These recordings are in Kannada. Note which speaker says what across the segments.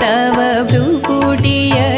Speaker 1: தவ குடிய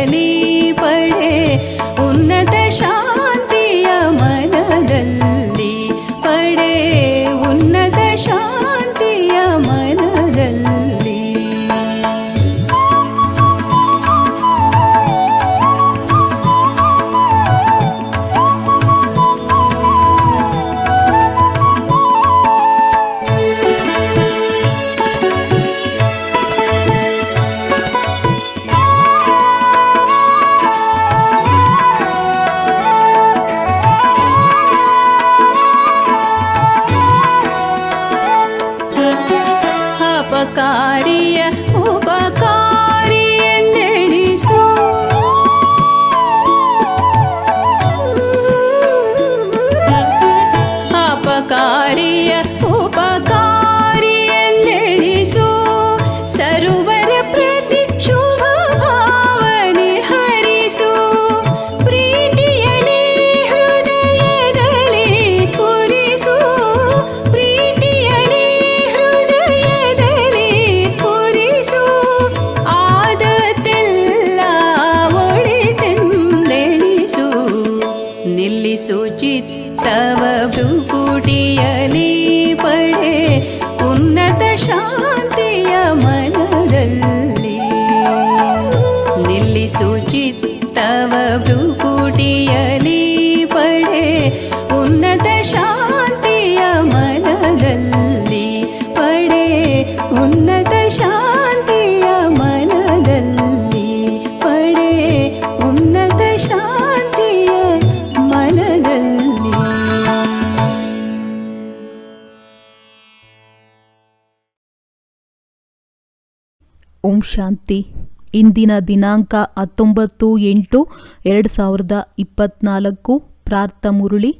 Speaker 2: ಓಂ ಶಾಂತಿ. ಇಂದಿನ ದಿನಾಂಕ ಹತ್ತೊಂಬತ್ತು ಎಂಟು ಎರಡು ಸಾವಿರದ ಇಪ್ಪತ್ತ್ನಾಲ್ಕು ಪ್ರಾರ್ಥ ಮುರುಳಿ.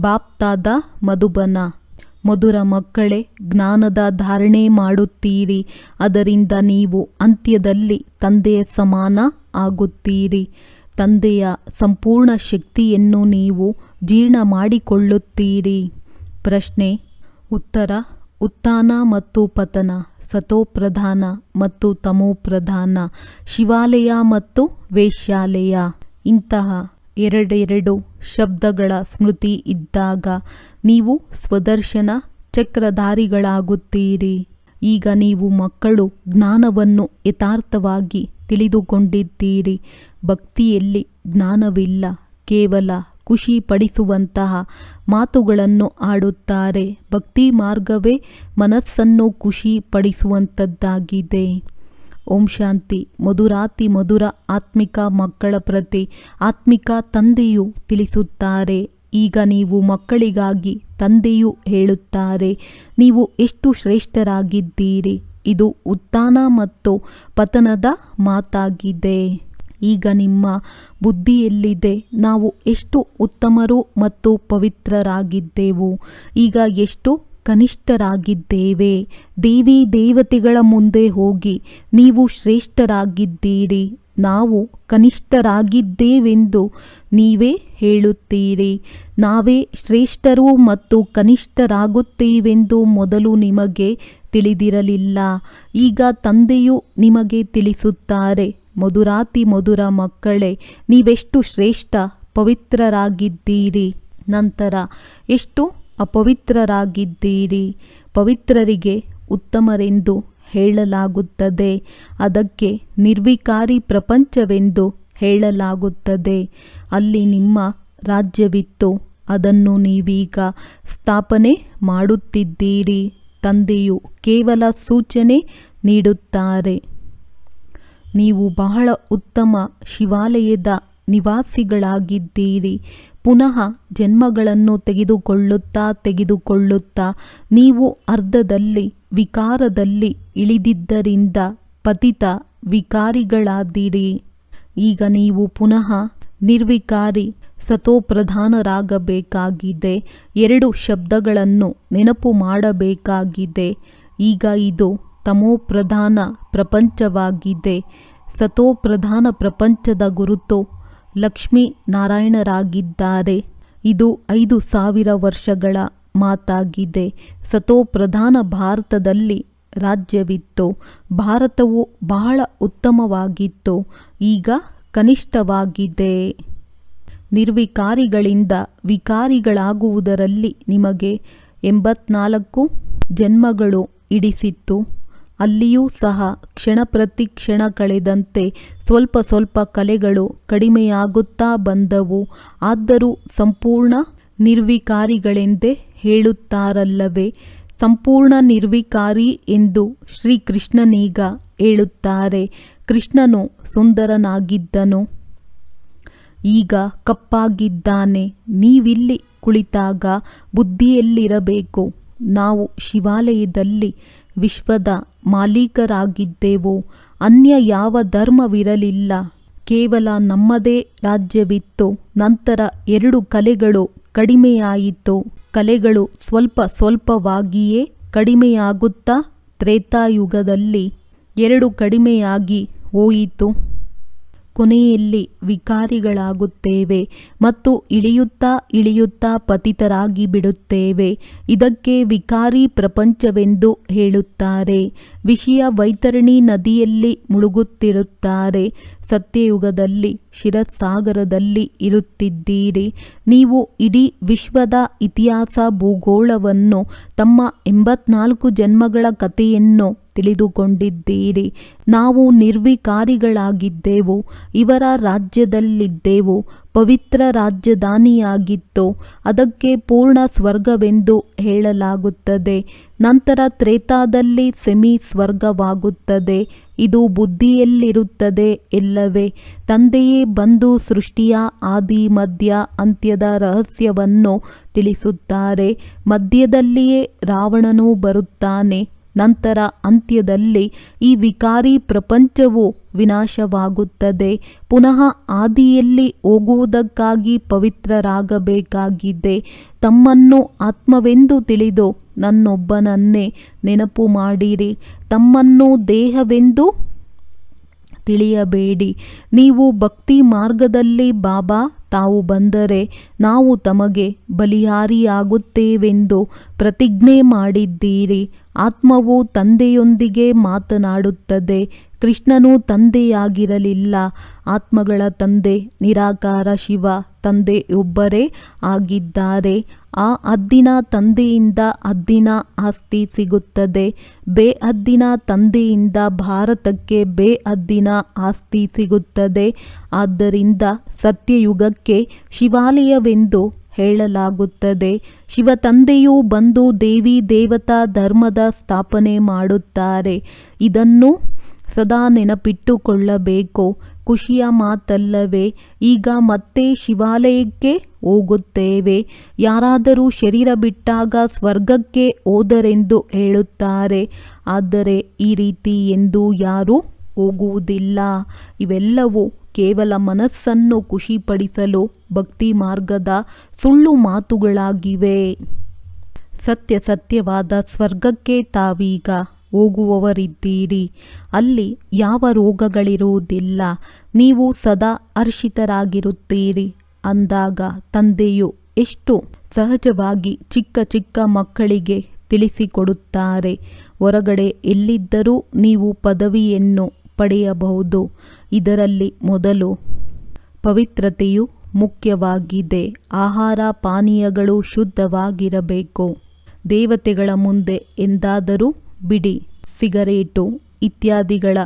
Speaker 2: ಬಾಪ್ತಾದ ಮಧುಬನ. ಮಧುರ ಮಕ್ಕಳೇ, ಜ್ಞಾನದ ಧಾರಣೆ ಮಾಡುತ್ತೀರಿ. ಅದರಿಂದ ನೀವು ಅಂತ್ಯದಲ್ಲಿ ತಂದೆಯ ಸಮಾನ ಆಗುತ್ತೀರಿ. ತಂದೆಯ ಸಂಪೂರ್ಣ ಶಕ್ತಿಯನ್ನು ನೀವು ಜೀರ್ಣ ಮಾಡಿಕೊಳ್ಳುತ್ತೀರಿ. ಪ್ರಶ್ನೆ, ಉತ್ತರ, ಉತ್ಥಾನ ಮತ್ತು ಪತನ. ಸತೋಪ್ರಧಾನ ಮತ್ತು ತಮೋಪ್ರಧಾನ ಶಿವಾಲಯ ಮತ್ತು ವೇಶ್ಯಾಲಯ. ಇಂತಹ ಎರಡೆರಡು ಶಬ್ದಗಳ ಸ್ಮೃತಿ ಇದ್ದಾಗ ನೀವು ಸ್ವದರ್ಶನ ಚಕ್ರಧಾರಿಗಳಾಗುತ್ತೀರಿ. ಈಗ ನೀವು ಮಕ್ಕಳು ಜ್ಞಾನವನ್ನು ಯಥಾರ್ಥವಾಗಿ ತಿಳಿದುಕೊಂಡಿದ್ದೀರಿ. ಭಕ್ತಿಯಲ್ಲಿ ಜ್ಞಾನವಿಲ್ಲ, ಕೇವಲ ಖುಷಿ ಪಡಿಸುವಂತಹ ಮಾತುಗಳನ್ನು ಆಡುತ್ತಾರೆ. ಭಕ್ತಿ ಮಾರ್ಗವೇ ಮನಸ್ಸನ್ನು ಖುಷಿ ಪಡಿಸುವಂಥದ್ದಾಗಿದೆ ಓಂ ಶಾಂತಿ. ಮಧುರಾತಿ ಮಧುರ ಆತ್ಮಿಕ ಮಕ್ಕಳ ಪ್ರತಿ ಆತ್ಮಿಕ ತಂದೆಯು ತಿಳಿಸುತ್ತಾರೆ. ಈಗ ನೀವು ಮಕ್ಕಳಿಗಾಗಿ ತಂದೆಯು ಹೇಳುತ್ತಾರೆ, ನೀವು ಎಷ್ಟು ಶ್ರೇಷ್ಠರಾಗಿದ್ದೀರಿ? ಇದು ಉತ್ಥಾನ ಮತ್ತು ಪತನದ ಮಾತಾಗಿದೆ. ಈಗ ನಿಮ್ಮ ಬುದ್ಧಿಯಲ್ಲಿದೆ. ನಾವು ಎಷ್ಟು ಉತ್ತಮರು ಮತ್ತು ಪವಿತ್ರರಾಗಿದ್ದೆವು. ಈಗ ಎಷ್ಟು ಕನಿಷ್ಠರಾಗಿದ್ದೇವೆ. ದೇವಿ ದೇವತೆಗಳ ಮುಂದೆ ಹೋಗಿ ನೀವು ಶ್ರೇಷ್ಠರಾಗಿದ್ದೀರಿ. ನಾವು ಕನಿಷ್ಠರಾಗಿದ್ದೇವೆಂದು ನೀವೇ ಹೇಳುತ್ತೀರಿ. ನಾವೇ ಶ್ರೇಷ್ಠರು ಮತ್ತು ಕನಿಷ್ಠರಾಗುತ್ತೇವೆಂದು ಮೊದಲು ನಿಮಗೆ ತಿಳಿದಿರಲಿಲ್ಲ. ಈಗ ತಂದೆಯು ನಿಮಗೆ ತಿಳಿಸುತ್ತಾರೆ. ಮಧುರಾತಿ ಮಧುರ ಮಕ್ಕಳೇ, ನೀವೆಷ್ಟು ಶ್ರೇಷ್ಠ ಪವಿತ್ರರಾಗಿದ್ದೀರಿ. ನಂತರ, ಎಷ್ಟು ಅಪವಿತ್ರರಾಗಿದ್ದೀರಿ? ಪವಿತ್ರರಿಗೆ ಉತ್ತಮರೆಂದು ಹೇಳಲಾಗುತ್ತದೆ. ಅದಕ್ಕೆ ನಿರ್ವಿಕಾರಿ ಪ್ರಪಂಚವೆಂದು ಹೇಳಲಾಗುತ್ತದೆ. ಅಲ್ಲಿ ನಿಮ್ಮ ರಾಜ್ಯವಿತ್ತು. ಅದನ್ನು ನೀವೀಗ ಸ್ಥಾಪನೆ ಮಾಡುತ್ತಿದ್ದೀರಿ. ತಂದೆಯು ಕೇವಲ ಸೂಚನೆ ನೀಡುತ್ತಾರೆ. ನೀವು ಬಹಳ ಉತ್ತಮ ಶಿವಾಲಯದ ನಿವಾಸಿಗಳಾಗಿದ್ದೀರಿ. ಪುನಃ ಜನ್ಮಗಳನ್ನು ತೆಗೆದುಕೊಳ್ಳುತ್ತಾ ತೆಗೆದುಕೊಳ್ಳುತ್ತಾ ನೀವು ಅರ್ಧದಲ್ಲಿ, ವಿಕಾರದಲ್ಲಿ ಇಳಿದಿದ್ದರಿಂದ ಪತಿತ ವಿಕಾರಿಗಳಾದಿರಿ. ಈಗ ನೀವು ಪುನಃ ನಿರ್ವಿಕಾರಿ ಸತೋಪ್ರಧಾನರಾಗಬೇಕಾಗಿದೆ. ಎರಡು ಶಬ್ದಗಳನ್ನು ನೆನಪು ಮಾಡಬೇಕಾಗಿದೆ. ಈಗ ಇದು ತಮೋಪ್ರಧಾನ ಪ್ರಪಂಚವಾಗಿದೆ. ಸತೋಪ್ರಧಾನ ಪ್ರಪಂಚದ ಗುರುತು ಲಕ್ಷ್ಮೀ ನಾರಾಯಣರಾಗಿದ್ದಾರೆ. ಇದು ಐದು ಸಾವಿರ ವರ್ಷಗಳ ಮಾತಾಗಿದೆ. ಸತೋಪ್ರಧಾನ ಭಾರತದಲ್ಲಿ ರಾಜ್ಯವಿತ್ತು. ಭಾರತವು ಬಹಳ ಉತ್ತಮವಾಗಿತ್ತು. ಈಗ ಕನಿಷ್ಠವಾಗಿದೆ. ನಿರ್ವಿಕಾರಿಗಳಿಂದ ವಿಕಾರಿಗಳಾಗುವುದರಲ್ಲಿ ನಿಮಗೆ ಎಂಬತ್ನಾಲ್ಕು ಜನ್ಮಗಳು ಇಡಿಸಿತ್ತು. ಅಲ್ಲಿಯೂ ಸಹ ಕ್ಷಣ ಪ್ರತಿ ಕ್ಷಣ ಕಳೆದಂತೆ ಸ್ವಲ್ಪ ಸ್ವಲ್ಪ ಕಲೆಗಳು ಕಡಿಮೆಯಾಗುತ್ತಾ ಬಂದವು. ಆದರೂ ಸಂಪೂರ್ಣ ನಿರ್ವಿಕಾರಿಗಳೆಂದೇ ಹೇಳುತ್ತಾರಲ್ಲವೇ? ಸಂಪೂರ್ಣ ನಿರ್ವಿಕಾರಿ ಎಂದು ಶ್ರೀಕೃಷ್ಣನೀಗ ಹೇಳುತ್ತಾರೆ. ಕೃಷ್ಣನು ಸುಂದರನಾಗಿದ್ದನು. ಈಗ ಕಪ್ಪಾಗಿದ್ದಾನೆ. ನೀವಿಲ್ಲಿ ಕುಳಿತಾಗ ಬುದ್ಧಿಯಲ್ಲಿರಬೇಕು. ನಾವು ಶಿವಾಲಯದಲ್ಲಿ ವಿಶ್ವದ ಮಾಲೀಕರಾಗಿದ್ದೆವು, ಅನ್ಯ ಯಾವ ಧರ್ಮವಿರಲಿಲ್ಲ. ಕೇವಲ ನಮ್ಮದೇ ರಾಜ್ಯವಿತ್ತು, ನಂತರ ಎರಡು ಕಲೆಗಳು ಕಡಿಮೆಯಾಯಿತು. ಕಲೆಗಳು ಸ್ವಲ್ಪ ಸ್ವಲ್ಪವಾಗಿಯೇ ಕಡಿಮೆಯಾಗುತ್ತಾ, ತ್ರೇತಾಯುಗದಲ್ಲಿ ಎರಡು ಕಡಿಮೆಯಾಗಿ ಹೋಯಿತು. ಕೊನೆಯಲ್ಲಿ ವಿಕಾರಿಗಳಾಗುತ್ತೇವೆ ಮತ್ತು ಇಳಿಯುತ್ತಾ ಇಳಿಯುತ್ತಾ ಪತಿತರಾಗಿ ಬಿಡುತ್ತೇವೆ. ಇದಕ್ಕೆ ವಿಕಾರಿ ಪ್ರಪಂಚವೆಂದು ಹೇಳುತ್ತಾರೆ. ವಿಷಯ ವೈತರಣಿ ನದಿಯಲ್ಲಿ ಮುಳುಗುತ್ತಿರುತ್ತಾರೆ. ಸತ್ಯಯುಗದಲ್ಲಿ, ಶಿರಸಾಗರದಲ್ಲಿ ಇರುತ್ತಿದ್ದೀರಿ. ನೀವು ಇಡೀ ವಿಶ್ವದ ಇತಿಹಾಸ ಭೂಗೋಳವನ್ನು ತಮ್ಮ ಎಂಬತ್ನಾಲ್ಕು ಜನ್ಮಗಳ ಕಥೆಯನ್ನು ತಿಳಿದುಕೊಂಡಿದ್ದೀರಿ. ನಾವು ನಿರ್ವಿಕಾರಿಗಳಾಗಿದ್ದೆವು, ಇವರ ರಾಜ್ಯದಲ್ಲಿದ್ದೆವು, ಪವಿತ್ರ ರಾಜಧಾನಿಯಾಗಿತ್ತು, ಅದಕ್ಕೆ ಪೂರ್ಣ ಸ್ವರ್ಗವೆಂದು ಹೇಳಲಾಗುತ್ತದೆ. ನಂತರ ತ್ರೇತಾದಲ್ಲಿ ಸೆಮಿ ಸ್ವರ್ಗವಾಗುತ್ತದೆ ಇದು ಬುದ್ಧಿಯಲ್ಲಿರುತ್ತದೆ ಎಲ್ಲವೇ. ತಂದೆಯೇ ಬಂದು ಸೃಷ್ಟಿಯ ಆದಿ ಮಧ್ಯ ಅಂತ್ಯದ ರಹಸ್ಯವನ್ನು ತಿಳಿಸುತ್ತಾರೆ. ಮಧ್ಯದಲ್ಲಿಯೇ ರಾವಣನು ಬರುತ್ತಾನೆ. ನಂತರ ಅಂತ್ಯದಲ್ಲಿ ಈ ವಿಕಾರಿ ಪ್ರಪಂಚವು ವಿನಾಶವಾಗುತ್ತದೆ. ಪುನಃ ಆದಿಯಲ್ಲಿ ಹೋಗುವುದಕ್ಕಾಗಿ ಪವಿತ್ರರಾಗಬೇಕಾಗಿದೆ. ತಮ್ಮನ್ನು ಆತ್ಮವೆಂದು ತಿಳಿದು ನನ್ನೊಬ್ಬನನ್ನೇ ನೆನಪು ಮಾಡಿರಿ. ತಮ್ಮನ್ನು ದೇಹವೆಂದು ತಿಳಿಯಬೇಡಿ. ನೀವು ಭಕ್ತಿ ಮಾರ್ಗದಲ್ಲಿ ಬಾಬಾ, ತಾವು ಬಂದರೆ ನಾವು ತಮಗೆ ಬಲಿಹಾರಿಯಾಗುತ್ತೇವೆಂದು ಪ್ರತಿಜ್ಞೆ ಮಾಡಿದ್ದೀರಿ. ಆತ್ಮವು ತಂದೆಯೊಂದಿಗೆ ಮಾತನಾಡುತ್ತದೆ. ಕೃಷ್ಣನು ತಂದೆಯಾಗಿರಲಿಲ್ಲ. ಆತ್ಮಗಳ ತಂದೆ ನಿರಾಕಾರ ಶಿವ ತಂದೆಯೊಬ್ಬರೇ ಆಗಿದ್ದಾರೆ. ಆ ಅದ್ದಿನ ತಂದೆಯಿಂದ ಅದ್ದಿನ ಆಸ್ತಿ ಸಿಗುತ್ತದೆ. ಬೇ ಅದ್ದಿನ ತಂದೆಯಿಂದ ಭಾರತಕ್ಕೆ ಬೇ ಅದ್ದಿನ ಆಸ್ತಿ ಸಿಗುತ್ತದೆ. ಆದ್ದರಿಂದ ಸತ್ಯಯುಗಕ್ಕೆ ಶಿವಾಲಯವೆಂದು ಹೇಳಲಾಗುತ್ತದೆ. ಶಿವ ತಂದೆಯು ಬಂದು ದೇವಿ ದೇವತಾ ಧರ್ಮದ ಸ್ಥಾಪನೆ ಮಾಡುತ್ತಾರೆ. ಇದನ್ನು ಸದಾ ನೆನಪಿಟ್ಟುಕೊಳ್ಳಬೇಕು. ಖುಷಿಯ ಮಾತಲ್ಲವೇ, ಈಗ ಮತ್ತೆ ಶಿವಾಲಯಕ್ಕೆ ಹೋಗುತ್ತೇವೆ. ಯಾರಾದರೂ ಶರೀರ ಬಿಟ್ಟಾಗ ಸ್ವರ್ಗಕ್ಕೆ ಹೋದರೆಂದು ಹೇಳುತ್ತಾರೆ. ಆದರೆ ಈ ರೀತಿ ಎಂದು ಯಾರೂ ಹೋಗುವುದಿಲ್ಲ. ಇವೆಲ್ಲವೂ ಕೇವಲ ಮನಸ್ಸನ್ನು ಖುಷಿಪಡಿಸಲು ಭಕ್ತಿ ಮಾರ್ಗದ ಸುಳ್ಳು ಮಾತುಗಳಾಗಿವೆ. ಸತ್ಯ ಸತ್ಯವಾದ ಸ್ವರ್ಗಕ್ಕೆ ತಾವೀಗ ಹೋಗುವವರಿದ್ದೀರಿ. ಅಲ್ಲಿ ಯಾವ ರೋಗಗಳಿರುವುದಿಲ್ಲ. ನೀವು ಸದಾ ಹರ್ಷಿತರಾಗಿರುತ್ತೀರಿ. ಅಂದಾಗ ತಂದೆಯು ಎಷ್ಟು ಸಹಜವಾಗಿ ಚಿಕ್ಕ ಚಿಕ್ಕ ಮಕ್ಕಳಿಗೆ ತಿಳಿಸಿಕೊಡುತ್ತಾರೆ. ಹೊರಗಡೆ ಎಲ್ಲಿದ್ದರೂ ನೀವು ಪದವಿಯನ್ನು ಪಡೆಯಬಹುದು. ಇದರಲ್ಲಿ ಮೊದಲು ಪವಿತ್ರತೆಯು ಮುಖ್ಯವಾಗಿದೆ. ಆಹಾರ ಪಾನೀಯಗಳು ಶುದ್ಧವಾಗಿರಬೇಕು. ದೇವತೆಗಳ ಮುಂದೆ ಎಂದಾದರೂ ಬಿಡಿ. ಸಿಗರೇಟು ಇತ್ಯಾದಿಗಳ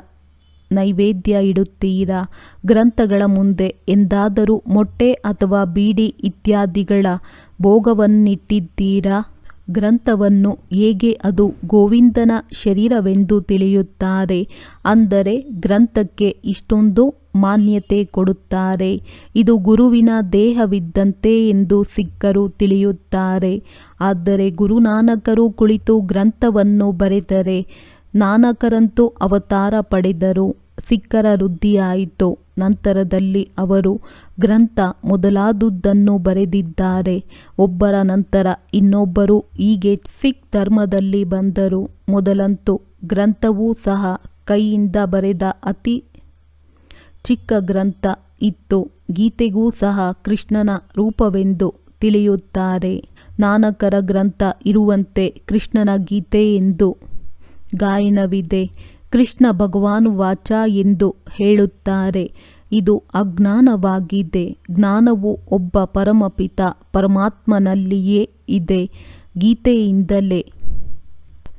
Speaker 2: ನೈವೇದ್ಯ ಇಡುತ್ತೀರಾ? ಗ್ರಂಥಗಳ ಮುಂದೆ ಎಂದಾದರೂ ಮೊಟ್ಟೆ ಅಥವಾ ಬೀಡಿ ಇತ್ಯಾದಿಗಳ ಭೋಗವನ್ನಿಟ್ಟಿದ್ದೀರಾ? ಗ್ರಂಥವನ್ನು ಹೇಗೆ ಅದು ಗೋವಿಂದನ ಶರೀರವೆಂದು ತಿಳಿಯುತ್ತಾರೆ? ಅಂದರೆ ಗ್ರಂಥಕ್ಕೆ ಇಷ್ಟೊಂದು ಮಾನ್ಯತೆ ಕೊಡುತ್ತಾರೆ. ಇದು ಗುರುವಿನ ದೇಹವಿದ್ದಂತೆ ಎಂದು ಸಿಕ್ಕರು ತಿಳಿಯುತ್ತಾರೆ. ಆದರೆ ಗುರುನಾನಕರು ಕುಳಿತು ಗ್ರಂಥವನ್ನು ಬರೆದರೆ ನಾನಕರಂತೂ ಅವತಾರ ಪಡೆದರು. ಸಿಕ್ಕರ ವೃದ್ಧಿಯಾಯಿತು. ನಂತರದಲ್ಲಿ ಅವರು ಗ್ರಂಥ ಮೊದಲಾದುದನ್ನು ಬರೆದಿದ್ದಾರೆ. ಒಬ್ಬರ ನಂತರ ಇನ್ನೊಬ್ಬರು ಹೀಗೆ ಸಿಖ್ ಧರ್ಮದಲ್ಲಿ ಬಂದರು. ಮೊದಲಂತೂ ಗ್ರಂಥವೂ ಸಹ ಕೈಯಿಂದ ಬರೆದ ಅತಿ ಚಿಕ್ಕ ಗ್ರಂಥ ಇತ್ತು. ಗೀತೆಗೂ ಸಹ ಕೃಷ್ಣನ ರೂಪವೆಂದು ತಿಳಿಯುತ್ತಾರೆ. ನಾನಕರ ಗ್ರಂಥ ಇರುವಂತೆ ಕೃಷ್ಣನ ಗೀತೆ ಎಂದು ಗಾಯನವಿದೆ. ಕೃಷ್ಣ ಭಗವಾನ್ ವಾಚ ಎಂದು ಹೇಳುತ್ತಾರೆ. ಇದು ಅಜ್ಞಾನವಾಗಿದೆ. ಜ್ಞಾನವು ಒಬ್ಬ ಪರಮಪಿತ ಪರಮಾತ್ಮನಲ್ಲಿಯೇ ಇದೆ. ಗೀತೆಯಿಂದಲೇ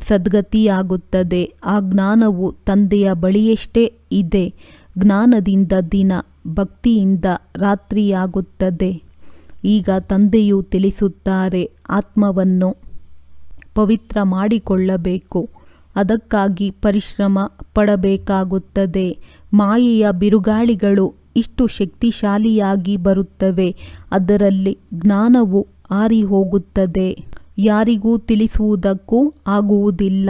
Speaker 2: ಸದ್ಗತಿಯಾಗುತ್ತದೆ. ಆ ಜ್ಞಾನವು ತಂದೆಯ ಬಳಿಯಷ್ಟೇ ಇದೆ. ಜ್ಞಾನದಿಂದ ದಿನ, ಭಕ್ತಿಯಿಂದ ರಾತ್ರಿಯಾಗುತ್ತದೆ. ಈಗ ತಂದೆಯು ತಿಳಿಸುತ್ತಾರೆ, ಆತ್ಮವನ್ನು ಪವಿತ್ರ ಮಾಡಿಕೊಳ್ಳಬೇಕು. ಅದಕ್ಕಾಗಿ ಪರಿಶ್ರಮ ಪಡಬೇಕಾಗುತ್ತದೆ. ಮಾಯೆಯ ಬಿರುಗಾಳಿಗಳು ಇಷ್ಟು ಶಕ್ತಿಶಾಲಿಯಾಗಿ ಬರುತ್ತವೆ, ಅದರಲ್ಲಿ ಜ್ಞಾನವು ಆರಿ ಹೋಗುತ್ತದೆ ಯಾರಿಗೂ ತಿಳಿಸುವುದಕ್ಕೂ ಆಗುವುದಿಲ್ಲ.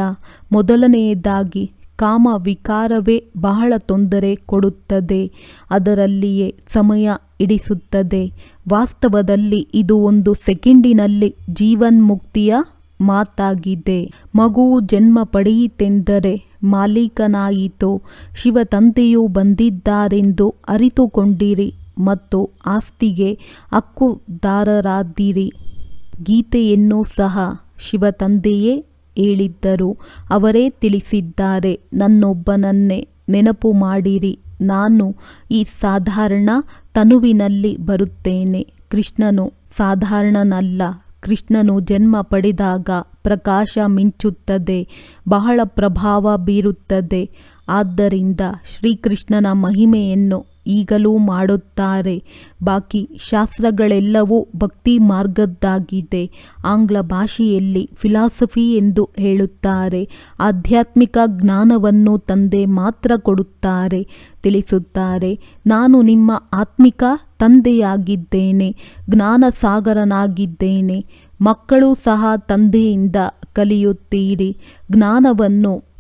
Speaker 2: ಮೊದಲನೆಯದಾಗಿ, ಕಾಮ ವಿಕಾರವೇ ಬಹಳ ತೊಂದರೆ ಕೊಡುತ್ತದೆ, ಅದರಲ್ಲಿಯೇ ಸಮಯ ಇಡಿಸುತ್ತದೆ. ವಾಸ್ತವದಲ್ಲಿ ಇದು ಒಂದು ಸೆಕೆಂಡಿನಲ್ಲಿ ಜೀವನ್ಮುಕ್ತಿಯ ಮಾತಾಗಿದೆ. ಮಗುವು ಜನ್ಮ ಪಡೆಯಿತೆಂದರೆ ಮಾಲೀಕನಾಯಿತು. ಶಿವ ತಂದೆಯು ಬಂದಿದ್ದಾರೆಂದು ಅರಿತುಕೊಂಡಿರಿ ಮತ್ತು ಆಸ್ತಿಗೆ ಹಕ್ಕುದಾರರಾದಿರಿ ಗೀತೆಯನ್ನು ಸಹ ಶಿವ ತಂದೆಯೇ ಹೇಳಿದ್ದರು. ಅವರೇ ತಿಳಿಸಿದ್ದಾರೆ, ನನ್ನೊಬ್ಬನನ್ನೇ ನೆನಪು ಮಾಡಿರಿ. ನಾನು ಈ ಸಾಧಾರಣ ತನುವಿನಲ್ಲಿ ಬರುತ್ತೇನೆ. ಕೃಷ್ಣನು ಸಾಧಾರಣನಲ್ಲ ಕೃಷ್ಣನು ಜನ್ಮ ಪಡೆದಾಗ ಪ್ರಕಾಶ ಮಿಂಚುತ್ತದೆ ಬಹಳ ಪ್ರಭಾವ ಬೀರುತ್ತದೆ. ಆದ್ದರಿಂದ ಶ್ರೀಕೃಷ್ಣನ ಮಹಿಮೆಯನ್ನು ಈಗಲೂ ಮಾಡುತ್ತಾರೆ. ಬಾಕಿ ಶಾಸ್ತ್ರಗಳೆಲ್ಲವೂ ಭಕ್ತಿ ಮಾರ್ಗದ್ದಾಗಿದೆ. ಆಂಗ್ಲ ಭಾಷೆಯಲ್ಲಿ ಫಿಲಾಸಫಿ ಎಂದು ಹೇಳುತ್ತಾರೆ. ಆಧ್ಯಾತ್ಮಿಕ ಜ್ಞಾನವನ್ನು ತಂದೆ ಮಾತ್ರ ಕೊಡುತ್ತಾರೆ. ತಿಳಿಸುತ್ತಾರೆ, ನಾನು ನಿಮ್ಮ ಆತ್ಮಿಕ ತಂದೆಯಾಗಿದ್ದೇನೆ ಜ್ಞಾನ ಸಾಗರನಾಗಿದ್ದೇನೆ ಮಕ್ಕಳು ಸಹ ತಂದೆಯಿಂದ ಕಲಿಯುತ್ತೀರಿ. ಜ್ಞಾನವನ್ನು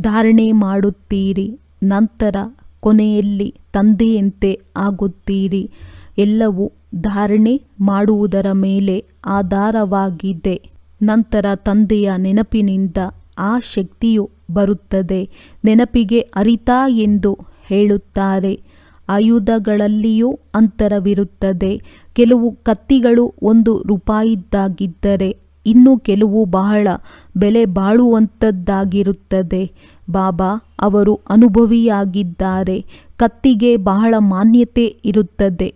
Speaker 2: ಧಾರಣೆ ಮಾಡುತ್ತೀರಿ. ನಂತರ ಕೊನೆಯಲ್ಲಿ ತಂದೆಯಂತೆ ಆಗುತ್ತೀರಿ. ಎಲ್ಲವೂ ಧಾರಣೆ ಮಾಡುವುದರ ಮೇಲೆ ಆಧಾರವಾಗಿದೆ. ನಂತರ ತಂದೆಯ ನೆನಪಿನಿಂದ ಆ ಶಕ್ತಿಯು ಬರುತ್ತದೆ. ನೆನಪಿಗೆ ಅರಿತ ಎಂದು ಹೇಳುತ್ತಾರೆ. ಆಯುಧಗಳಲ್ಲಿಯೂ ಅಂತರವಿರುತ್ತದೆ. ಕೆಲವು ಕತ್ತಿಗಳು ಒಂದು ರೂಪಾಯಿದ್ದಾಗಿದ್ದರೆ ಇನ್ನು ಕೆಲವು ಬಹಳ ಬೆಲೆ ಬಾಳುವಂಥದ್ದಾಗಿರುತ್ತದೆ ಬಾಬಾ, ಅವರು ಅನುಭವಿಯಾಗಿದ್ದಾರೆ. ಕತ್ತಿಗೆ ಬಹಳ ಮಾನ್ಯತೆ ಇರುತ್ತದೆ.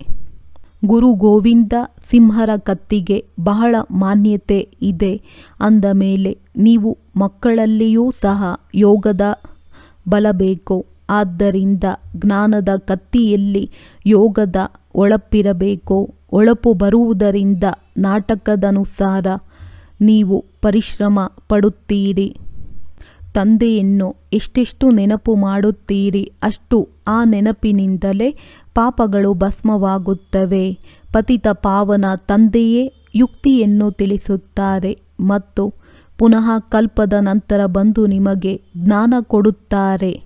Speaker 2: ಗುರು ಗೋವಿಂದ ಸಿಂಹರ ಕತ್ತಿಗೆ ಬಹಳ ಮಾನ್ಯತೆ ಇದೆ. ಅಂದ ಮೇಲೆ, ನೀವು ಮಕ್ಕಳಲ್ಲಿಯೂ ಸಹ ಯೋಗದ ಬಲ ಬೇಕು. ಆದ್ದರಿಂದ ಜ್ಞಾನದ ಕತ್ತಿಯಲ್ಲಿ ಯೋಗದ ಒಳಪಿರಬೇಕು. ಒಳಪು ಬರುವುದರಿಂದ ನಾಟಕದನುಸಾರ ನೀವು ಪರಿಶ್ರಮ ಪಡುತ್ತೀರಿ. ತಂದೆಯನ್ನು ಎಷ್ಟೆಷ್ಟು ನೆನಪು ಮಾಡುತ್ತೀರಿ ಅಷ್ಟು ಆ ನೆನಪಿನಿಂದಲೇ ಪಾಪಗಳು ಭಸ್ಮವಾಗುತ್ತವೆ. ಪತಿತ ಪಾವನ ತಂದೆಯೇ ಯುಕ್ತಿಯನ್ನು ತಿಳಿಸುತ್ತಾರೆ ಮತ್ತು ಪುನಃ ಕಲ್ಪದ ನಂತರ ಬಂದು ನಿಮಗೆ ಜ್ಞಾನ ಕೊಡುತ್ತಾರೆ.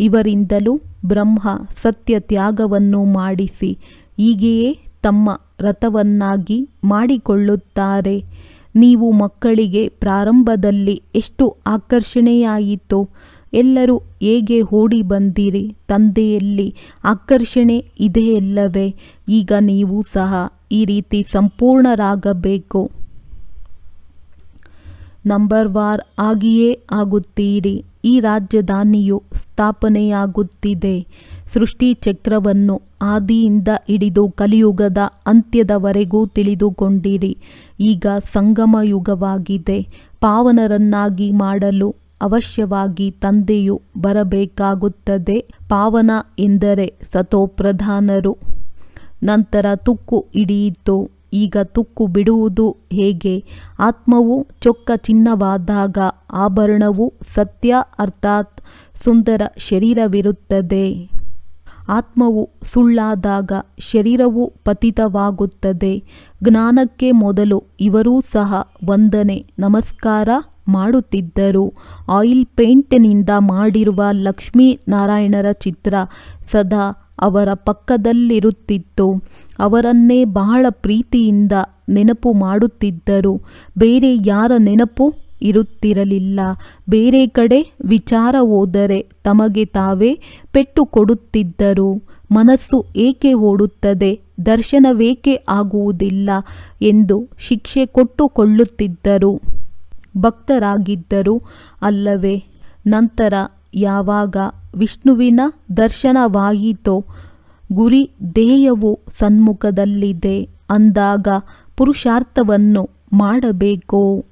Speaker 2: ಇವರಿಂದಲೂ ಬ್ರಹ್ಮ ಸತ್ಯ ತ್ಯಾಗವನ್ನು ಮಾಡಿಸಿ ಹೀಗೆಯೇ ತಮ್ಮ ರಥವನ್ನಾಗಿ ಮಾಡಿಕೊಳ್ಳುತ್ತಾರೆ. ನೀವು ಮಕ್ಕಳಿಗೆ ಪ್ರಾರಂಭದಲ್ಲಿ ಎಷ್ಟು ಆಕರ್ಷಣೆಯಾಯಿತೋ, ಎಲ್ಲರೂ ಹೇಗೆ ಓಡಿ ಬಂದಿರಿ ತಂದೆಯಲ್ಲಿ ಆಕರ್ಷಣೆ ಇದೆಯಲ್ಲವೇ ಈಗ ನೀವು ಸಹ ಈ ರೀತಿ ಸಂಪೂರ್ಣರಾಗಬೇಕು. ನಂಬರ್ ವಾರ್ ಆಗಿಯೇ ಆಗುತ್ತೀರಿ. ಈ ರಾಜಧಾನಿಯು ಸ್ಥಾಪನೆಯಾಗುತ್ತಿದೆ. ಸೃಷ್ಟಿ ಚಕ್ರವನ್ನು ಆದಿಯಿಂದ ಹಿಡಿದು ಕಲಿಯುಗದ ಅಂತ್ಯದವರೆಗೂ ತಿಳಿದುಕೊಂಡಿರಿ. ಈಗ ಸಂಗಮ ಯುಗವಾಗಿದೆ ಪಾವನರನ್ನಾಗಿ ಮಾಡಲು ಅವಶ್ಯವಾಗಿ ತಂದೆಯು ಬರಬೇಕಾಗುತ್ತದೆ. ಪಾವನ ಎಂದರೆ ಸತೋಪ್ರಧಾನರು ನಂತರ ತುಕ್ಕು ಹಿಡಿಯಿತು. ಈಗ ತುಕ್ಕು ಬಿಡುವುದು ಹೇಗೆ? ಆತ್ಮವು ಚೊಕ್ಕ ಚಿನ್ನವಾದಾಗ ಆಭರಣವು ಸತ್ಯ ಅರ್ಥಾತ್ ಸುಂದರ ಶರೀರವಿರುತ್ತದೆ. ಆತ್ಮವು ಸುಳ್ಳಾದಾಗ ಶರೀರವು ಪತಿತವಾಗುತ್ತದೆ. ಜ್ಞಾನಕ್ಕೆ ಮೊದಲು ಇವರೂ ಸಹ ವಂದನೆ, ನಮಸ್ಕಾರ ಮಾಡುತ್ತಿದ್ದರು. ಆಯಿಲ್ ಪೇಂಟ್ನಿಂದ ಮಾಡಿರುವ ಲಕ್ಷ್ಮೀ ನಾರಾಯಣರ ಚಿತ್ರ ಸದಾ ಅವರ ಪಕ್ಕದಲ್ಲಿರುತ್ತಿತ್ತು. ಅವರನ್ನೇ ಬಹಳ ಪ್ರೀತಿಯಿಂದ ನೆನಪು ಮಾಡುತ್ತಿದ್ದರು. ಬೇರೆ ಯಾರ ನೆನಪು? ಇರುತ್ತಿರಲಿಲ್ಲ. ಬೇರೆ ಕಡೆ ವಿಚಾರ ಹೋದರೆ ತಮಗೆ ತಾವೇ ಪೆಟ್ಟು ಕೊಡುತ್ತಿದ್ದರು. ಮನಸ್ಸು ಏಕೆ ಓಡುತ್ತದೆ? ದರ್ಶನವೇಕೆ ಆಗುವುದಿಲ್ಲ ಎಂದು ಶಿಕ್ಷೆ ಕೊಟ್ಟುಕೊಳ್ಳುತ್ತಿದ್ದರು. ಭಕ್ತರಾಗಿದ್ದರು ಅಲ್ಲವೇ? ನಂತರ ಯಾವಾಗ ವಿಷ್ಣುವಿನ ದರ್ಶನವಾಯಿತೋ, ಗುರಿ ಧ್ಯೇಯವು ಸನ್ಮುಖದಲ್ಲಿದೆ. ಅಂದಾಗ ಪುರುಷಾರ್ಥವನ್ನು ಮಾಡಬೇಕು?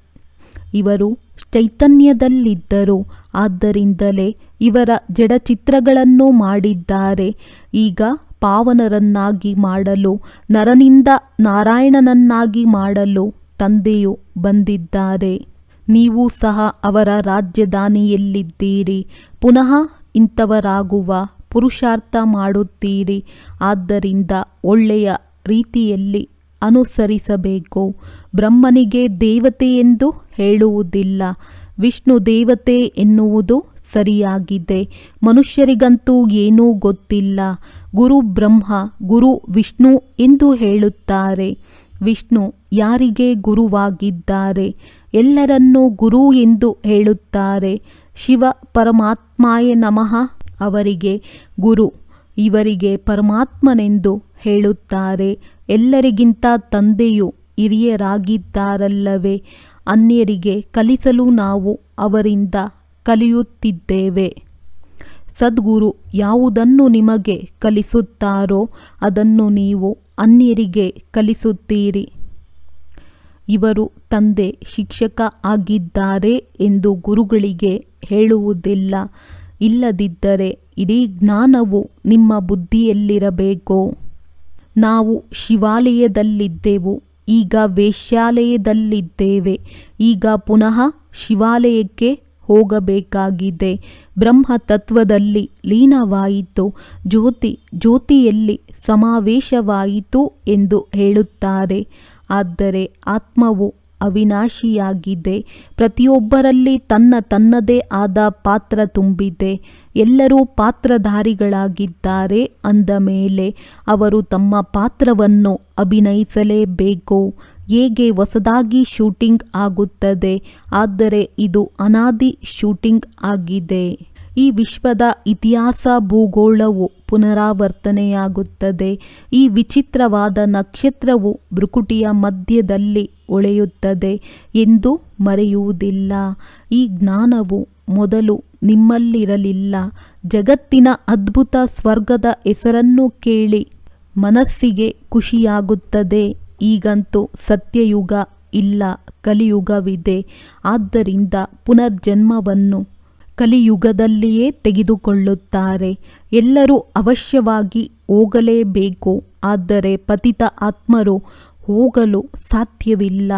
Speaker 2: ಇವರು ಚೈತನ್ಯದಲ್ಲಿದ್ದರು. ಆದ್ದರಿಂದಲೇ ಇವರ ಜಡಚಿತ್ರಗಳನ್ನು ಮಾಡಿದ್ದಾರೆ. ಈಗ ಪಾವನರನ್ನಾಗಿ ಮಾಡಲು, ನರನಿಂದ ನಾರಾಯಣನನ್ನಾಗಿ ಮಾಡಲು ತಂದೆಯು ಬಂದಿದ್ದಾರೆ. ನೀವು ಸಹ ಅವರ ರಾಜ್ಯದಾನಿಯಲ್ಲಿದ್ದೀರಿ. ಪುನಃ ಇಂಥವರಾಗುವ ಪುರುಷಾರ್ಥ ಮಾಡುತ್ತೀರಿ. ಆದ್ದರಿಂದ ಒಳ್ಳೆಯ ರೀತಿಯಲ್ಲಿ ಅನುಸರಿಸಬೇಕು. ಬ್ರಹ್ಮನಿಗೆ ದೇವತೆ ಎಂದು ಹೇಳುವುದಿಲ್ಲ. ವಿಷ್ಣು ದೇವತೆ ಎನ್ನುವುದು ಸರಿಯಾಗಿದೆ. ಮನುಷ್ಯರಿಗಂತೂ ಏನೂ ಗೊತ್ತಿಲ್ಲ. ಗುರು ಬ್ರಹ್ಮ, ಗುರು ವಿಷ್ಣು ಎಂದು ಹೇಳುತ್ತಾರೆ. ವಿಷ್ಣು ಯಾರಿಗೆ ಗುರುವಾಗಿದ್ದಾರೆ? ಎಲ್ಲರನ್ನೂ ಗುರು ಎಂದು ಹೇಳುತ್ತಾರೆ. ಶಿವ ಪರಮಾತ್ಮಾಯ ನಮಃ ಅವರಿಗೆ ಗುರು. ಇವರಿಗೆ ಪರಮಾತ್ಮನೆಂದು ಹೇಳುತ್ತಾರೆ, ಎಲ್ಲರಿಗಿಂತ ತಂದೆಯು ಹಿರಿಯರಾಗಿದ್ದಾರಲ್ಲವೇ, ಅನ್ಯರಿಗೆ ಕಲಿಸಲು ನಾವು ಅವರಿಂದ ಕಲಿಯುತ್ತಿದ್ದೇವೆ. ಸದ್ಗುರು ಯಾವುದನ್ನು ನಿಮಗೆ ಕಲಿಸುತ್ತಾರೋ ಅದನ್ನು ನೀವು ಅನ್ಯರಿಗೆ ಕಲಿಸುತ್ತೀರಿ. ಇವರು ತಂದೆ ಶಿಕ್ಷಕ ಆಗಿದ್ದಾರೆ ಎಂದು ಗುರುಗಳಿಗೆ ಹೇಳುವುದಿಲ್ಲ. ಇಲ್ಲದಿದ್ದರೆ ಇಡೀ ಜ್ಞಾನವು ನಿಮ್ಮ ಬುದ್ಧಿಯಲ್ಲಿರಬೇಕು? ನಾವು ಶಿವಾಲಯದಲ್ಲಿದ್ದೆವು, ಈಗ ವೇಶ್ಯಾಲಯದಲ್ಲಿದ್ದೇವೆ, ಈಗ ಪುನಃ ಶಿವಾಲಯಕ್ಕೆ ಹೋಗಬೇಕಾಗಿದೆ. ಬ್ರಹ್ಮ ತತ್ವದಲ್ಲಿ ಲೀನವಾಯಿತು, ಜ್ಯೋತಿ, ಜ್ಯೋತಿಯಲ್ಲಿ ಸಮಾವೇಶವಾಯಿತು ಎಂದು ಹೇಳುತ್ತಾರೆ. ಆದರೆ ಆತ್ಮವು ಅವಿನಾಶಿಯಾಗಿದೆ. ಪ್ರತಿಯೊಬ್ಬರಲ್ಲಿ ತನ್ನ ತನ್ನದೇ ಆದ ಪಾತ್ರ ತುಂಬಿದೆ. ಎಲ್ಲರೂ ಪಾತ್ರಧಾರಿಗಳಾಗಿದ್ದಾರೆ ಅಂದ ಮೇಲೆ ಅವರು ತಮ್ಮ ಪಾತ್ರವನ್ನು ಅಭಿನಯಿಸಲೇಬೇಕು. ಹೇಗೆ ಹೊಸದಾಗಿ ಶೂಟಿಂಗ್ ಆಗುತ್ತದೆ, ಆದರೆ ಇದು ಅನಾದಿ ಶೂಟಿಂಗ್ ಆಗಿದೆ. ಈ ವಿಶ್ವದ ಇತಿಹಾಸ ಭೂಗೋಳವು ಪುನರಾವರ್ತನೆಯಾಗುತ್ತದೆ. ಈ ವಿಚಿತ್ರವಾದ ನಕ್ಷತ್ರವು ಭ್ರುಕುಟಿಯ ಮಧ್ಯದಲ್ಲಿ ಒಳೆಯುತ್ತದೆ ಎಂದು ಮರೆಯುವುದಿಲ್ಲ. ಈ ಜ್ಞಾನವು ಮೊದಲು ನಿಮ್ಮಲ್ಲಿರಲಿಲ್ಲ. ಜಗತ್ತಿನ ಅದ್ಭುತ ಸ್ವರ್ಗದ ಹೆಸರನ್ನು ಕೇಳಿ ಮನಸ್ಸಿಗೆ ಖುಷಿಯಾಗುತ್ತದೆ. ಈಗಂತೂ ಸತ್ಯಯುಗ ಇಲ್ಲ, ಕಲಿಯುಗವಿದೆ. ಆದ್ದರಿಂದ ಪುನರ್ಜನ್ಮವನ್ನು ಕಲಿಯುಗದಲ್ಲಿಯೇ ತೆಗೆದುಕೊಳ್ಳುತ್ತಾರೆ. ಎಲ್ಲರೂ ಅವಶ್ಯವಾಗಿ ಹೋಗಲೇಬೇಕು. ಆದರೆ ಪತಿತ ಆತ್ಮರು ಹೋಗಲು ಸಾಧ್ಯವಿಲ್ಲ.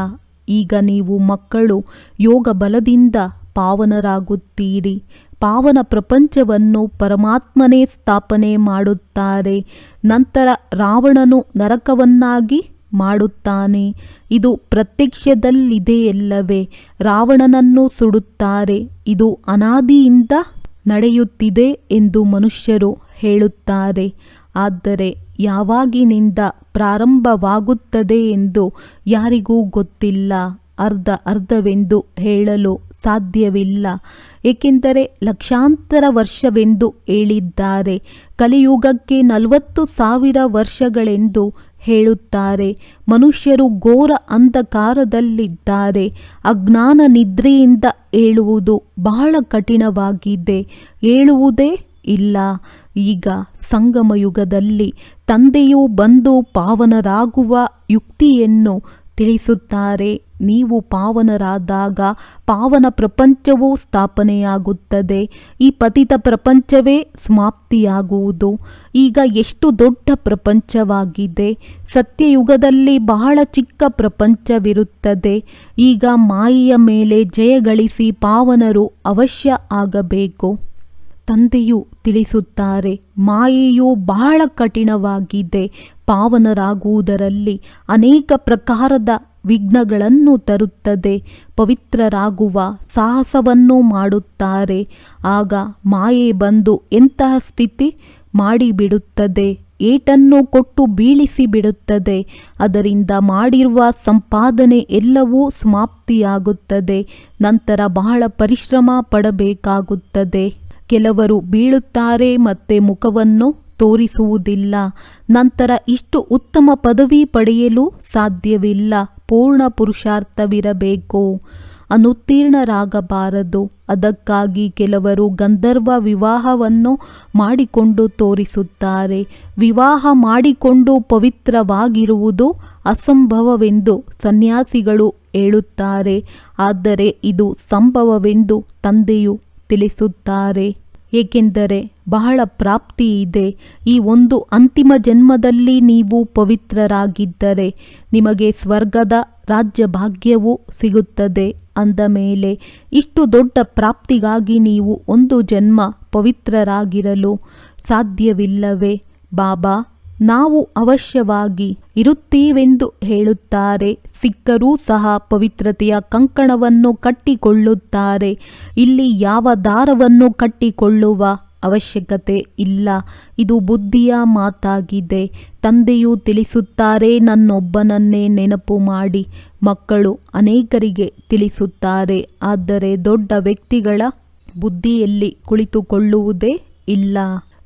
Speaker 2: ಈಗ ನೀವು ಮಕ್ಕಳು ಯೋಗ ಬಲದಿಂದ ಪಾವನರಾಗುತ್ತೀರಿ. ಪಾವನ ಪ್ರಪಂಚವನ್ನು ಪರಮಾತ್ಮನೇ ಸ್ಥಾಪನೆ ಮಾಡುತ್ತಾರೆ. ನಂತರ ರಾವಣನು ನರಕವನ್ನಾಗಿ ಮಾಡುತ್ತಾನೆ. ಇದು ಪ್ರತ್ಯಕ್ಷದಲ್ಲಿದೆಯಲ್ಲವೇ? ರಾವಣನನ್ನು ಸುಡುತ್ತಾರೆ. ಇದು ಅನಾದಿಯಿಂದ ನಡೆಯುತ್ತಿದೆ ಎಂದು ಮನುಷ್ಯರು ಹೇಳುತ್ತಾರೆ. ಆದರೆ ಯಾವಾಗಿನಿಂದ ಪ್ರಾರಂಭವಾಗುತ್ತದೆ ಎಂದು ಯಾರಿಗೂ ಗೊತ್ತಿಲ್ಲ. ಅರ್ಧ ಅರ್ಧವೆಂದು ಹೇಳಲು ಸಾಧ್ಯವಿಲ್ಲ. ಏಕೆಂದರೆ ಲಕ್ಷಾಂತರ ವರ್ಷವೆಂದು ಹೇಳಿದ್ದಾರೆ. ಕಲಿಯುಗಕ್ಕೆ ನಲವತ್ತು ಸಾವಿರ ವರ್ಷಗಳೆಂದು ಹೇಳುತ್ತಾರೆ. ಮನುಷ್ಯರು ಘೋರ ಅಂಧಕಾರದಲ್ಲಿದ್ದಾರೆ. ಅಜ್ಞಾನ ನಿದ್ರೆಯಿಂದ ಏಳುವುದು ಬಹಳ ಕಠಿಣವಾಗಿದೆ. ಏಳುವುದೇ ಇಲ್ಲ. ಈಗ ಸಂಗಮ ಯುಗದಲ್ಲಿ ತಂದೆಯು ಬಂದು ಪಾವನರಾಗುವ ಯುಕ್ತಿಯನ್ನು ತಿಳಿಸುತ್ತಾರೆ. ನೀವು ಪಾವನರಾದಾಗ ಪಾವನ ಪ್ರಪಂಚವೂ ಸ್ಥಾಪನೆಯಾಗುತ್ತದೆ. ಈ ಪತಿತ ಪ್ರಪಂಚವೇ ಸಮಾಪ್ತಿಯಾಗುವುದು. ಈಗ ಎಷ್ಟು ದೊಡ್ಡ ಪ್ರಪಂಚವಾಗಿದೆ. ಸತ್ಯಯುಗದಲ್ಲಿ ಬಹಳ ಚಿಕ್ಕ ಪ್ರಪಂಚವಿರುತ್ತದೆ. ಈಗ ಮಾಯಿಯ ಮೇಲೆ ಜಯಗಳಿಸಿ ಪಾವನರು ಅವಶ್ಯ ಆಗಬೇಕು. ತಂದೆಯು ತಿಳಿಸುತ್ತಾರೆ, ಮಾಯೆಯು ಬಹಳ ಕಠಿಣವಾಗಿದೆ. ಪಾವನರಾಗುವುದರಲ್ಲಿ ಅನೇಕ ಪ್ರಕಾರದ ವಿಘ್ನಗಳನ್ನು ತರುತ್ತದೆ. ಪವಿತ್ರರಾಗುವ ಸಾಹಸವನ್ನು ಮಾಡುತ್ತಾರೆ. ಆಗ ಮಾಯೆ ಬಂದು ಎಂತಹ ಸ್ಥಿತಿ ಮಾಡಿಬಿಡುತ್ತದೆ? ಏಟನ್ನು ಕೊಟ್ಟು ಬೀಳಿಸಿ ಬಿಡುತ್ತದೆ ಅದರಿಂದ ಮಾಡಿರುವ ಸಂಪಾದನೆ ಎಲ್ಲವೂ ಸಮಾಪ್ತಿಯಾಗುತ್ತದೆ. ನಂತರ ಬಹಳ ಪರಿಶ್ರಮ ಪಡಬೇಕಾಗುತ್ತದೆ. ಕೆಲವರು ಬೀಳುತ್ತಾರೆ, ಮತ್ತೆ ಮುಖವನ್ನು ತೋರಿಸುವುದಿಲ್ಲ. ನಂತರ ಇಷ್ಟು ಉತ್ತಮ ಪದವಿ ಪಡೆಯಲು ಸಾಧ್ಯವಿಲ್ಲ. ಪೂರ್ಣ ಪುರುಷಾರ್ಥವಿರಬೇಕು. ಅನುತ್ತೀರ್ಣರಾಗಬಾರದು. ಅದಕ್ಕಾಗಿ ಕೆಲವರು ಗಂಧರ್ವ ವಿವಾಹವನ್ನು ಮಾಡಿಕೊಂಡು ತೋರಿಸುತ್ತಾರೆ. ವಿವಾಹ ಮಾಡಿಕೊಂಡು ಪವಿತ್ರವಾಗಿರುವುದು ಅಸಂಭವವೆಂದು ಸನ್ಯಾಸಿಗಳು ಹೇಳುತ್ತಾರೆ. ಆದರೆ ಇದು ಸಂಭವವೆಂದು ತಂದೆಯು ತಿಳಿಸುತ್ತಾರೆ. ಏಕೆಂದರೆ ಬಹಳ ಪ್ರಾಪ್ತಿ ಇದೆ. ಈ ಒಂದು ಅಂತಿಮ ಜನ್ಮದಲ್ಲಿ ನೀವು ಪವಿತ್ರರಾಗಿದ್ದರೆ ನಿಮಗೆ ಸ್ವರ್ಗದ ರಾಜ್ಯ ಭಾಗ್ಯವು ಸಿಗುತ್ತದೆ ಅಂದ ಮೇಲೆ, ಇಷ್ಟು ದೊಡ್ಡ ಪ್ರಾಪ್ತಿಗಾಗಿ ನೀವು ಒಂದು ಜನ್ಮ ಪವಿತ್ರರಾಗಿರಲು ಸಾಧ್ಯವಿಲ್ಲವೇ? ಬಾಬಾ, ನಾವು ಅವಶ್ಯವಾಗಿ ಇರುತ್ತೀವೆಂದು ಹೇಳುತ್ತಾರೆ. ಸಿಕ್ಕರೂ ಸಹ ಪವಿತ್ರತೆಯ ಕಂಕಣವನ್ನು ಕಟ್ಟಿಕೊಳ್ಳುತ್ತಾರೆ. ಇಲ್ಲಿ ಯಾವ ದಾರವನ್ನು ಕಟ್ಟಿಕೊಳ್ಳುವ ಅವಶ್ಯಕತೆ ಇಲ್ಲ. ಇದು ಬುದ್ಧಿಯ ಮಾತಾಗಿದೆ. ತಂದೆಯು ತಿಳಿಸುತ್ತಾರೆ, ನನ್ನೊಬ್ಬನನ್ನೇ ನೆನಪು ಮಾಡಿ. ಮಕ್ಕಳು ಅನೇಕರಿಗೆ ತಿಳಿಸುತ್ತಾರೆ, ಆದರೆ ದೊಡ್ಡ ವ್ಯಕ್ತಿಗಳ ಬುದ್ಧಿಯಲ್ಲಿ ಕುಳಿತುಕೊಳ್ಳುವುದೇ ಇಲ್ಲ.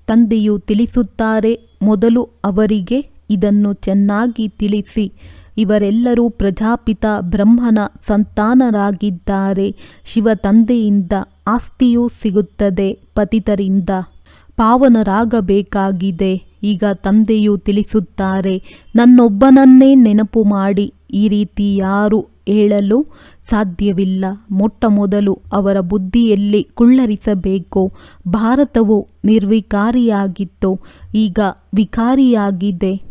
Speaker 2: ತಂದೆಯು ತಿಳಿಸುತ್ತಾರೆ, ಮೊದಲು ಅವರಿಗೆ ಇದನ್ನು ಚೆನ್ನಾಗಿ ತಿಳಿಸಿ. ಇವರೆಲ್ಲರೂ ಪ್ರಜಾಪಿತ ಬ್ರಹ್ಮನ ಸಂತಾನರಾಗಿದ್ದಾರೆ. ಶಿವ ತಂದೆಯಿಂದ ಆಸ್ತಿಯೂ ಸಿಗುತ್ತದೆ ಪತಿತರಿಂದ. ಪಾವನರಾಗಬೇಕಾಗಿದೆ. ಈಗ ತಂದೆಯು ತಿಳಿಸುತ್ತಾರೆ, ನನ್ನೊಬ್ಬನನ್ನೇ ನೆನಪು ಮಾಡಿ, ಈ ರೀತಿ ಯಾರು ಹೇಳಲು ಸಾಧ್ಯವಿಲ್ಲ. ಮೊಟ್ಟ ಮೊದಲು ಅವರ ಬುದ್ಧಿಯಲ್ಲಿ ಕುಳ್ಳರಿಸಬೇಕು. ಭಾರತವು ನಿರ್ವಿಕಾರಿಯಾಗಿತ್ತು, ಈಗ ವಿಕಾರಿಯಾಗಿದೆ.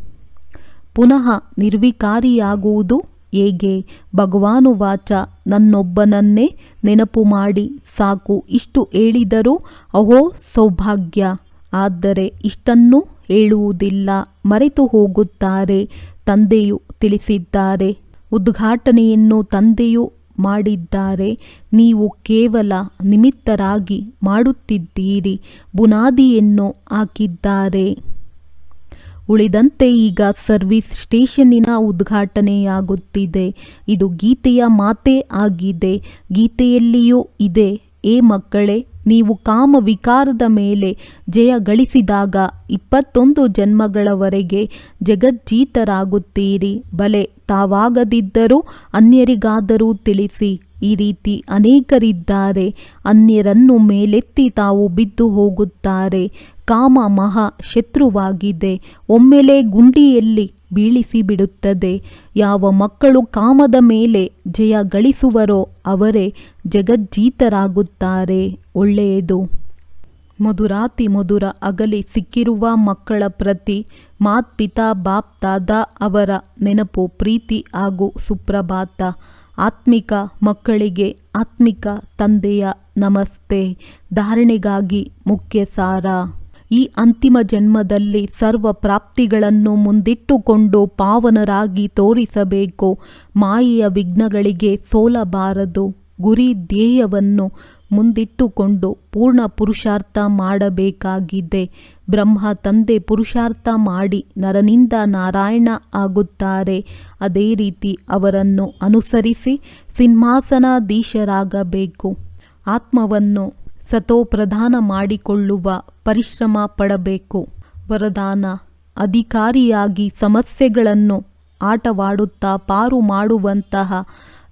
Speaker 2: ಪುನಃ ನಿರ್ವಿಕಾರಿಯಾಗುವುದು ಹೇಗೆ? ಭಗವಾನುವಾಚ ನನ್ನೊಬ್ಬನನ್ನೇ ನೆನಪು ಮಾಡಿ, ಸಾಕು, ಇಷ್ಟು ಹೇಳಿದರೂ ಅಹೋ ಸೌಭಾಗ್ಯ. ಆದರೆ ಇಷ್ಟನ್ನು ಹೇಳುವುದಿಲ್ಲ. ಮರೆತು ಹೋಗುತ್ತಾರೆ, ತಂದೆಯು ತಿಳಿಸಿದ್ದಾರೆ. ಉದ್ಘಾಟನೆಯನ್ನು ತಂದೆಯು ಮಾಡಿದ್ದಾರೆ. ನೀವು ಕೇವಲ ನಿಮಿತ್ತರಾಗಿ ಮಾಡುತ್ತಿದ್ದೀರಿ, ಬುನಾದಿಯನ್ನು ಹಾಕಿದ್ದಾರೆ. ಉಳಿದಂತೆ ಈಗ ಸರ್ವಿಸ್ ಸ್ಟೇಷನ್ನಿನ ಉದ್ಘಾಟನೆಯಾಗುತ್ತಿದೆ. ಇದು ಗೀತೆಯ ಮಾತೇ ಆಗಿದೆ. ಗೀತೆಯಲ್ಲಿಯೂ ಇದೆ, ಏ ಮಕ್ಕಳೇ, ನೀವು ಕಾಮ ವಿಕಾರದ ಮೇಲೆ ಜಯ ಗಳಿಸಿದಾಗ ಇಪ್ಪತ್ತೊಂದು ಜನ್ಮಗಳವರೆಗೆ ಜಗಜ್ಜೀತರಾಗುತ್ತೀರಿ. ಬಲೆ ತಾವಾಗದಿದ್ದರೂ ಅನ್ಯರಿಗಾದರೂ ತಿಳಿಸಿ. ಈ ರೀತಿ ಅನೇಕರಿದ್ದಾರೆ. ಅನ್ಯರನ್ನು ಮೇಲೆತ್ತಿ ತಾವು ಬಿದ್ದು ಹೋಗುತ್ತಾರೆ. ಕಾಮ ಮಹಾ ಶತ್ರುವಾಗಿದೆ ಒಮ್ಮೆಲೆ ಗುಂಡಿಯಲ್ಲಿ ಬೀಳಿಸಿ ಬಿಡುತ್ತದೆ ಯಾವ ಮಕ್ಕಳು ಕಾಮದ ಮೇಲೆ ಜಯ ಗಳಿಸುವರೋ ಅವರೇ ಜಗಜ್ಜೀತರಾಗುತ್ತಾರೆ. ಒಳ್ಳೆಯದು. ಮಧುರಾತಿ ಮಧುರ ಅಗಲಿ ಸಿಕ್ಕಿರುವ ಮಕ್ಕಳ ಪ್ರತಿ ಮಾತ್ಪಿತಾ ಬಾಪ್ ದಾದಾ ಅವರ ನೆನಪು ಪ್ರೀತಿ ಹಾಗೂ ಸುಪ್ರಭಾತ. ಆತ್ಮಿಕ ಮಕ್ಕಳಿಗೆ ಆತ್ಮಿಕ ತಂದೆಯ ನಮಸ್ತೆ. ಧಾರಣೆಗಾಗಿ ಮುಖ್ಯ ಸಾರ ಈ ಅಂತಿಮ ಜನ್ಮದಲ್ಲಿ ಸರ್ವ ಪ್ರಾಪ್ತಿಗಳನ್ನು ಮುಂದಿಟ್ಟುಕೊಂಡು ಪಾವನರಾಗಿ ತೋರಿಸಬೇಕು. ಮಾಯೆಯ ವಿಘ್ನಗಳಿಗೆ ಸೋಲಬಾರದು. ಗುರಿ ಧ್ಯೇಯವನ್ನು ಮುಂದಿಟ್ಟುಕೊಂಡು ಪೂರ್ಣ ಪುರುಷಾರ್ಥ ಮಾಡಬೇಕಾಗಿದೆ. ಬ್ರಹ್ಮ ತಂದೆ ಪುರುಷಾರ್ಥ ಮಾಡಿ ನರನಿಂದ ನಾರಾಯಣ ಆಗುತ್ತಾರೆ. ಅದೇ ರೀತಿ ಅವರನ್ನು ಅನುಸರಿಸಿ ಸಿಂಹಾಸನಾಧೀಶರಾಗಬೇಕು. ಆತ್ಮವನ್ನು ಸತೋಪ್ರಧಾನ ಮಾಡಿಕೊಳ್ಳುವ ಪರಿಶ್ರಮ ಪಡಬೇಕು. ವರದಾನ, ಅಧಿಕಾರಿಯಾಗಿ ಸಮಸ್ಯೆಗಳನ್ನು ಆಟವಾಡುತ್ತಾ ಪಾರು ಮಾಡುವಂತಹ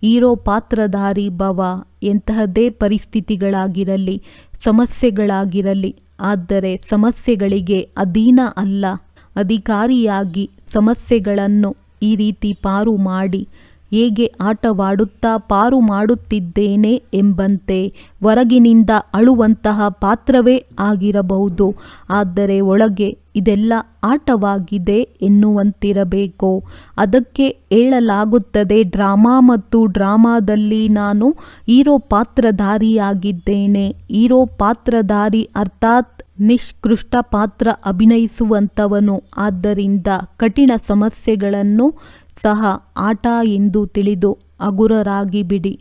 Speaker 2: ಹೀರೋ ಪಾತ್ರಧಾರಿ ಭವ ಎಂತಹದ್ದೇ ಪರಿಸ್ಥಿತಿಗಳಾಗಿರಲಿ, ಸಮಸ್ಯೆಗಳಾಗಿರಲಿ, ಆದರೆ ಸಮಸ್ಯೆಗಳಿಗೆ ಅಧೀನ ಅಲ್ಲ. ಅಧಿಕಾರಿಯಾಗಿ ಸಮಸ್ಯೆಗಳನ್ನು ಈ ರೀತಿ ಪಾರು ಮಾಡಿ ಹೇಗೆ ಆಟವಾಡುತ್ತಾ ಪಾರು ಮಾಡುತ್ತಿದ್ದೇನೆ ಎಂಬಂತೆ ಹೊರಗಿನಿಂದ ಅಳುವಂತಹ ಪಾತ್ರವೇ ಆಗಿರಬಹುದು. ಆದರೆ ಒಳಗೆ ಇದೆಲ್ಲ ಆಟವಾಗಿದೆ ಎನ್ನುವಂತಿರಬೇಕು. ಅದಕ್ಕೆ ಹೇಳಲಾಗುತ್ತದೆ, ಡ್ರಾಮಾ ಮತ್ತು ಡ್ರಾಮಾದಲ್ಲಿ ನಾನು ಹೀರೋ ಪಾತ್ರಧಾರಿಯಾಗಿದ್ದೇನೆ. ಹೀರೋ ಪಾತ್ರಧಾರಿ ಅರ್ಥಾತ್ ನಿಷ್ಕೃಷ್ಟ ಪಾತ್ರ ಅಭಿನಯಿಸುವಂಥವನು. ಆದ್ದರಿಂದ ಕಠಿಣ ಸಮಸ್ಯೆಗಳನ್ನು ಸಹ ಆಟ ಎಂದು ತಿಳಿದು ಹಗುರರಾಗಿ ಬಿಡಿ.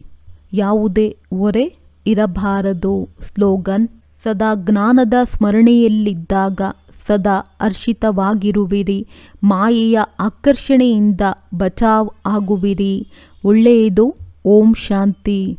Speaker 2: ಯಾವುದೇ ಒರೆ ಇರಬಾರದು. ಸ್ಲೋಗನ್, ಸದಾ ಜ್ಞಾನದ ಸ್ಮರಣೆಯಲ್ಲಿದ್ದಾಗ ಸದಾ ಅರ್ಷಿತವಾಗಿರುವಿರಿ ಮಾಯೆಯ ಆಕರ್ಷಣೆಯಿಂದ ಬಚಾವ್ ಆಗುವಿರಿ. ಒಳ್ಳೆಯದು, ಓಂ ಶಾಂತಿ.